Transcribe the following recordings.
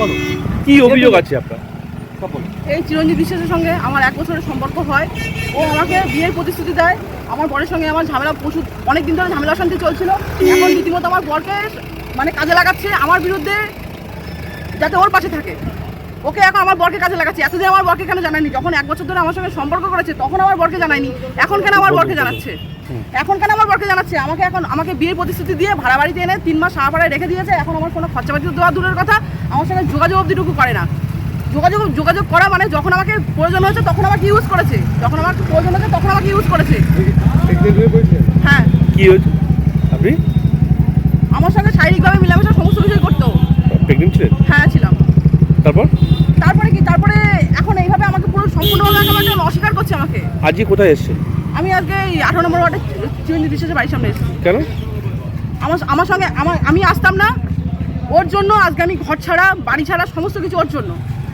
বলো। কি অভিযোগ আছে আপনার? এই চিরঞ্জিত বিশ্বাসের সঙ্গে আমার এক বছরের সম্পর্ক হয়। ও আমাকে বিয়ের প্রতিশ্রুতি দেয়। আমার বরের সঙ্গে আমার ঝামেলা প্রচুর অনেক দিন ধরে ঝামেলা শান্তি চলছিল। এখন রীতিমতো আমার বরকে মানে কাজে লাগাচ্ছে আমার বিরুদ্ধে যাতে ওর পাশে থাকে। ওকে এখন আমার বরকে কাজে লাগাচ্ছে। এতদিন আমার বরকে কেন জানায়নি? যখন এক বছর ধরে আমার সঙ্গে সম্পর্ক করেছে তখন আমার বরকে জানায়নি। এখন কেন আমার বরকে জানাচ্ছে? এখন কেন আমার বরকে জানাচ্ছে? আমাকে এখন আমাকে বিয়ের প্রতিশ্রুতি দিয়ে ভাড়া বাড়িতে এনে তিন মাস সাহাপাড়ায় রেখে দিয়েছে। এখন আমার কোনো খরচাপাতি দেওয়া দূরের কথা। আমার সঙ্গে যোগাযোগ অবধিটুকু করে না। যোগাযোগ যোগাযোগ করা মানে যখন আমাকে প্রয়োজন হয়েছে তখন আমাকে ইউজ করেছে। যখন আমার প্রয়োজন হয়েছে তখন আমাকে ইউজ করেছে। হ্যাঁ। কি হয়েছে? আপনি? আমার সঙ্গে শারীরিকভাবে মিলামেশা সমস্ত কিছুই করতো। প্রেগনেন্ট ছিলেন? হ্যাঁ ছিলাম। তারপরে কি তারপরে এখন এইভাবে আমাকে পুরো সম্পূর্ণভাবে আমাকে অস্বীকার আমাকে। আজকে কোথায় এসছেন আমি আজকে আঠারো নম্বর ওয়ার্ডে চিরঞ্জিত বিশ্বাসের বাড়ির সামনে এসেছি। কেন? আমার আমার সঙ্গে আমার আমি আসতাম না। ওর জন্য আজকে আমি ঘর ছাড়া বাড়ি ছাড়া সমস্ত কিছু ওর জন্য।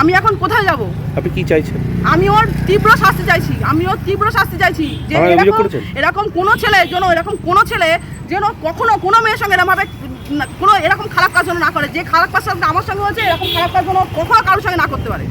আমি এখন কোথায় যাব? আপনি কি চাইছেন? আমি ওর তীব্র শাস্তি চাইছি। আমি ওর তীব্র শাস্তি চাইছি যে এরকম এরকম কোনো ছেলে যেন এরকম কোনো ছেলে যেন কখনো কোনো মেয়ের সঙ্গে এরকমভাবে কোনো এরকম খারাপ কাজ যেন না করে। যে খারাপ কাজ আমার সঙ্গে হয়েছে এরকম খারাপ কাজ যেন কখনো কারোর সঙ্গে না করতে পারে।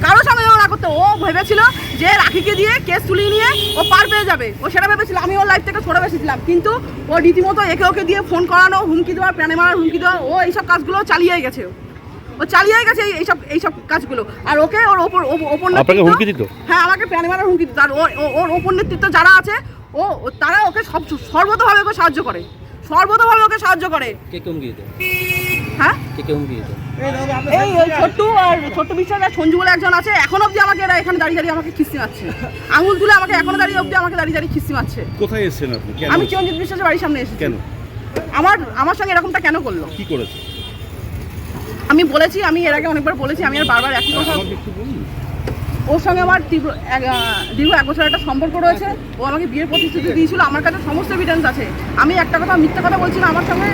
কারোর সঙ্গে না করতে ও ভেবেছিল যে রাখিকে দিয়ে কেস তুলিয়ে নিয়ে ও পার পেয়ে যাবে। ও সেটা ভেবেছিল আমি ওর লাইফ থেকে সরে বেসেছিলাম। কিন্তু ও রীতিমতো একে ওকে দিয়ে ফোন করানো হুমকি দেওয়া প্রাণে মারার হুমকি দেওয়া ও এইসব কাজগুলো চালিয়ে গেছে। ও। চালিয়ে গেছে এই- এইসব এইসব কাজগুলো। আর ওকে ওর ওপর ওপ- ওপর আপনাকে হুমকি দিত? হ্যাঁ আমাকে প্রাণে মারার হুমকি দিত। আর ও- ও- ওর ওপর নেতৃত্ব যারা আছে ও ও- তারা ওকে সব সর্বতভাবে ওকে সাহায্য করে। সর্বতভাবে ওকে সাহায্য করে। কে কে হুমকি দিত? হ্যাঁ? কে কে হুমকি দিত? এই ওই ছোট্টু আর ছোট্ট বিশ্বাস আর সঞ্জু বলে একজন আছে এখন অবধি আমাকে এরা এখানে দাঁড়িয়ে দাঁড়িয়ে আমাকে খিস্তি মারছে। আঙুল তুলে আমাকে এখনও দাঁড়িয়ে অবধি আমাকে দাঁড়িয়ে দাঁড়িয়ে খিস্তি মারছে। কোথায় এসছেন আপনি? কেন? আমি চিরঞ্জিত বিশ্বাসের বাড়ির সামনে এসেছি। কেন? আমার আমার সঙ্গে এরকমটা কেন করল? কি করেছে? আমি বলেছি আমি এর আগে অনেকবার বলেছি আমি আর বারবার একই কথা ওর সঙ্গে আমার তীব্র দীর্ঘ এক বছর একটা সম্পর্ক রয়েছে। ও আমাকে বিয়ের প্রতিশ্রুতি দিয়েছিল আমার কাছে সমস্ত এভিডেন্স আছে। আমি একটা কথা মিথ্যা কথা বলছি না আমার সঙ্গে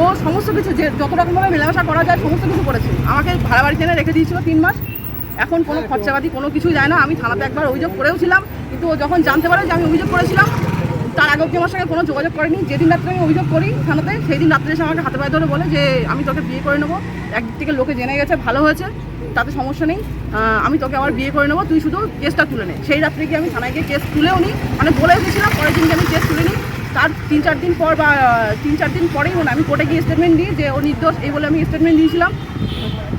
ও সমস্ত কিছু যে যত রকমভাবে মেলামেশা করা যায় সমস্ত কিছু করেছে। আমাকে ভাড়া বাড়িতে এনে রেখে দিয়েছিল তিন মাস। এখন কোনো খরচাপাতি কোনো কিছুই যায় না। আমি থানাতে একবার অভিযোগ করেও ছিলাম কিন্তু ও যখন জানতে পারে যে আমি অভিযোগ করেছিলাম তার আগে অব্দি আমার সঙ্গে কোনো যোগাযোগ করেনি। যেদিন রাত্রে আমি অভিযোগ করি থানাতে সেই দিন রাত্রে এসে আমাকে হাতে পায়ে ধরে বলে যে আমি তোকে বিয়ে করে নেব। একদিক থেকে লোকে জেনে গেছে ভালো হয়েছে তাতে সমস্যা নেই। আমি তোকে আবার বিয়ে করে নেব। তুই শুধু কেসটা তুলে নে। সেই রাত্রে গিয়ে আমি থানায় গিয়ে কেস তুলেও নিই মানে বলে এসেছিলাম পরের দিনকে আমি কেস তুলে নিই তার তিন চার দিন পর বা তিন চার দিন পরেই মানে আমি কোর্টে গিয়ে স্টেটমেন্ট দিই যে ও নির্দোষ এই বলে আমি স্টেটমেন্ট দিয়েছিলাম।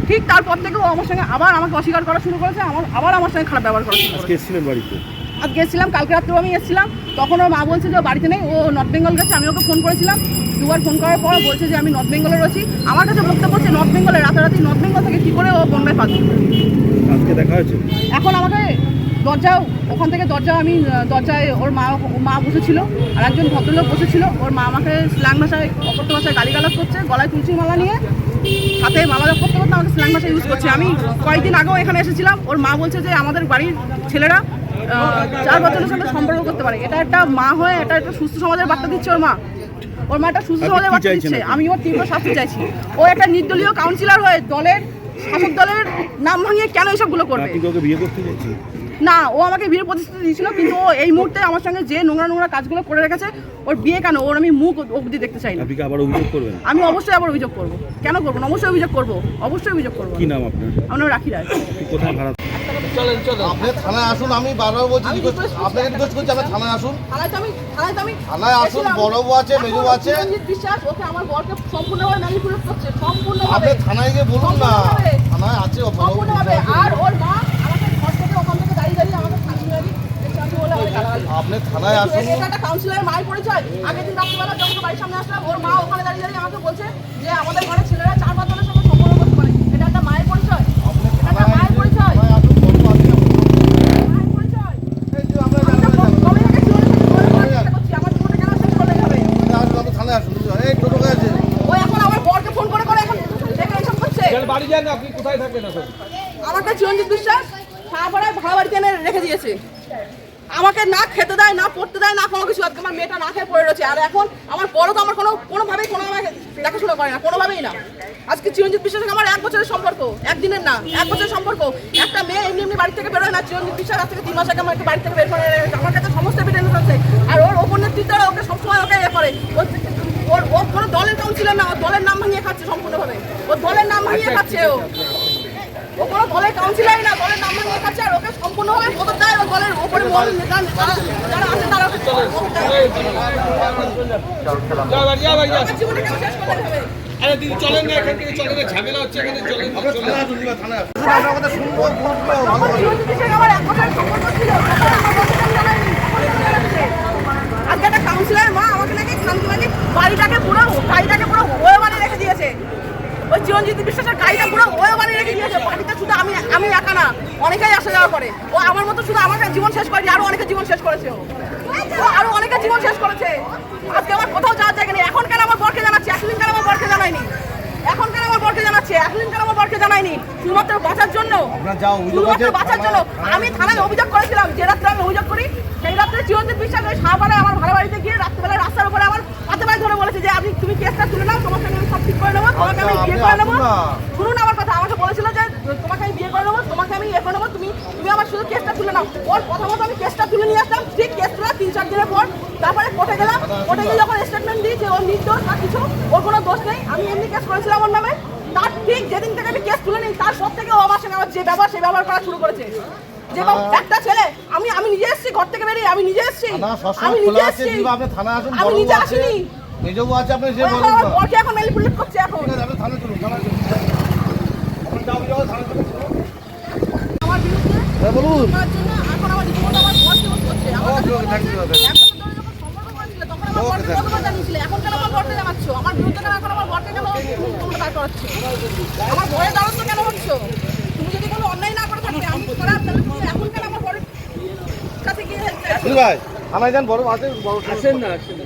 ঠিক তারপর থেকে ও আমার সঙ্গে আবার আমাকে অস্বীকার করা শুরু করেছে আমার আবার আমার সঙ্গে খারাপ ব্যবহার করা শুরু করেছে। বাড়িতে? আজকে এসেছিলাম কালকে রাত্রেও আমি এসেছিলাম। তখন ওর মা বলছে যে ও বাড়িতে নেই ও নর্থ বেঙ্গল গেছে আমি ওকে ফোন করেছিলাম। দুবার ফোন করার পর বলছে যে আমি নর্থ বেঙ্গলে রয়েছি। আমার কাছে বক্তব্য হচ্ছে নর্থ বেঙ্গলে রাতারাতি নর্থ বেঙ্গল থেকে কী করে ও বম্বে পাচ্ছে আজকে দেখা হয়েছে? এখন আমাকে দরজা ওখান থেকে দরজা আমি দরজায় ওর মা মা বসেছিল আর একজন ভদ্রলোক বসেছিল। ওর মা আমাকে স্ল্যাং ভাষায় অকথ্য ভাষায় গালিগালাজ করছে গলায় তুলসী মালা নিয়ে হাতে মালা করতে করতে আমাকে স্ল্যাং ভাষা ইউজ করছে। আমি কয়েকদিন আগেও এখানে এসেছিলাম। ওর মা বলছে যে আমাদের বাড়ির ছেলেরা চার বছরের সাথে সম্পর্ক করতে পারে। এটা একটা মা হয়ে এটা একটা সুস্থ সমাজের বার্তা দিচ্ছে ওর মা। ওর মা একটা সুস্থ সমাজের বার্তা দিচ্ছে। আমি ওর তীব্র শাস্তি চাইছি। ও একটা নির্দলীয় কাউন্সিলর হয়ে দলের শাসক দলের নাম ভাঙিয়ে কেন এইসবগুলো করবে? বিয়ে করতে চাইছেন? না ও আমাকে বিয়ের প্রতিশ্রুতি দিয়েছিল কিন্তু ও এই মুহূর্তে আমার সঙ্গে যে নোংরা নোংরা কাজগুলো করে রেখেছে ওর বিয়ে কেন? ওর আমি মুখ অবধি দেখতে চাই না। আপনি কি আবার অভিযোগ করবেন? আমি অবশ্যই আবার অভিযোগ করব। কেন করব না? অবশ্যই অভিযোগ করব। অবশ্যই অভিযোগ করব। কি নাম আপনার? আমার নাম রাখি রায়। আপনি কোথায় ভাড়া আপনি থানায় আসুন আমি বারবার বলছি আপনাকে রিকোয়েস্ট করছি আপনি থানায় আসুন। থানায় আমি থানায় আমি থানায় আসুন, গেছিলাম। বড়বাবু আছে, মেজবাবু আছে। বিশ্বাস ওকে আমার বরকে সম্পূর্ণভাবে ম্যানিপুলেট করছে আপনি সম্পূর্ণভাবে থানায় গিয়ে বলুন না সম্পূর্ণভাবে। থানায় আছে বড়বাবু সম্পূর্ণভাবে আছে। আর ওর মা আমাকে ঘর থেকে ওখান থেকে দাঁড়িয়ে দাঁড়িয়ে আমাকে ফাঁসি মারি বলে আমাকে গালাগালি আপনি থানায় আসুন। একটা কাউন্সিলরের মায়ের পরিচয়। আগের দিন রাত্রিবেলা যখন বাড়ির সামনে আসলাম ওর মা ওখানে দাঁড়িয়ে দাঁড়িয়ে আমাকে বলছে যে আমাদের ঘরে ছেলেরা চার পাঁচ জনের সঙ্গে সম্পর্ক করতে পারে। এটা একটা মায়ের পরিচয়। এটা একটা মায়ের পরিচয়। আমরা আমার আমার বাড়ি যান আপনি কোথায় থাকেন এখন? আমাকে চিরঞ্জিত বিশ্বাস সাহাপাড়ায় ভাড়া বাড়িতে এনে রেখে দিয়েছে। আমাকে না খেতে দেয়, না পড়তে দেয়, না কোনো কিছু। আজকে আমার মেয়েটা না খেয়ে পড়ে রয়েছে। আর এখন আমার বড় তো আমার কোনো কোনোভাবেই কোনো আমাকে দেখাশোনা করে না, কোনোভাবেই না। আজকে চিরঞ্জিত বিশ্বাস আমার এক বছরের সম্পর্ক, একদিনের না, এক বছরের সম্পর্ক। একটা মেয়ে এমনি এমনি বাড়ি থেকে বেরোয় না, চিরঞ্জিত বিশ্বাস আজ থেকে তিন মাস আগে আমাকে বাড়ি থেকে বের করে। আমার কাছে সমস্ত এভিডেন্স আছে। আর ওর ওপর নেতৃত্বরা ওকে সবসময় ওকে ইয়ে করে। ওর ওর কোনো দলের কাউন্সিলর না, ওর দলের নাম ভাঙিয়ে খাচ্ছে সম্পূর্ণভাবে। ওর দলের নাম ভাঙিয়ে খাচ্ছে ও। ও কোনো দলের কাউন্সিলরই না দলের নাম ভাঙিয়ে খাচ্ছে আর ওকে সম্পূর্ণভাবে মদত দেয় দলের ওপরে মহল নেতা যারা- আছে তারা ওকে জীবনে শেষ করতে হবে? আরে দিদি চলেন না এখান থেকে চলেন না ঝামেলা হচ্ছে এখানে চলেন। আজকে একটা কাউন্সিলর মা আমাকে নাকি খানকি বাড়িটাকে পুরো গাড়িটাকে পুরো ওয়ে বানিয়ে রেখে দিয়েছে ওই চিরঞ্জিত বিশ্বাসের গাড়িটা পুরো ওয়ে বানিয়ে রেখে দিয়েছে। বাড়িতে শুধু আমি আমি একা না অনেকেই আসা যাওয়া করে। ও আমার মতো শুধু আমার জীবন শেষ করেনি আরও অনেকে জীবন শেষ করেছে ও। আরও অনেকে জীবন শেষ করেছে। আজকে আমার কোথাও যাওয়ার জায়গা নেই। এখন কেন আমার বরকে জানাচ্ছি? এতদিন কেন আমার বরকে জানাইনি এখন কেন আমার বরকে জানাচ্ছে? এতদিন কেন আমার বরকে জানাইনি শুধুমাত্র বাঁচার জন্য। শুধুমাত্র বাঁচার জন্য। আমি থানায় অভিযোগ করেছিলাম যে রাত্রে আমি অভিযোগ করি সেই রাত্রে চিরঞ্জিত বিশ্বাস ওই সাহাপাড়ায় আমার ভাড়া বাড়িতে গিয়ে রাত্রেবেলায় রাস্তার উপরে আমার হাতে ধরে বলেছে যে আপনি তুমি কেসটা তুলে নাও তোমাকে আমি সব ঠিক করে নেব তোমাকে আমি করে নেব। শুনুন আমার কথা আমাকে বলেছিল যে তোমাকে আমি বিয়ে করে নেব তোমাকে আমি ইয়ে করে নেব তুমি তুমি আমার শুধু কেসটা তুলে নাও। ওর কথা মতো আমি কেসটা তুলে নিয়ে আসলাম ঠিক কেস তোলা তিন চার দিনের পর। তারপরে কোর্টে গেলাম কোর্টে গিয়ে যখন স্টেটমেন্ট দিই যে ওর নির্দোষ বা কিছু ওর কোনো দোষ নেই। আমি এমনি কেস করেছিলাম ওর নামে। তার ঠিক যেদিন থেকে আমি কেস তুলে নিই তার সব থেকে ও আমার সঙ্গে আমার যে ব্যবহার সেই ব্যবহার করা শুরু করেছে। যে একটা ছেলে আমি আমি নিজে এসেছি ঘর থেকে বেরিয়ে আমি নিজে এসেছি। আমি নিজে এসেছি। আমি নিজে আসিনি। মেজবাবু আছে আপনি সে এখন বলুন এখন ম্যানিপুলেট করছে এখন? বলুন এখন কেন আমার বরকে জানাচ্ছ? আমার বিরুদ্ধে কেন এখন আমার বরকে কেন তোমরা দাঁড় করাচ্ছ? আমার বরের দ্বারস্থ কেন হচ্ছ? তুমি যদি কোনো অন্যায় না করে থাকতে, আমি খারাপ, এখন কেন আমার বরের কাছে গিয়ে? ভাই যান বড় আছে বড় আসেন না আসেন না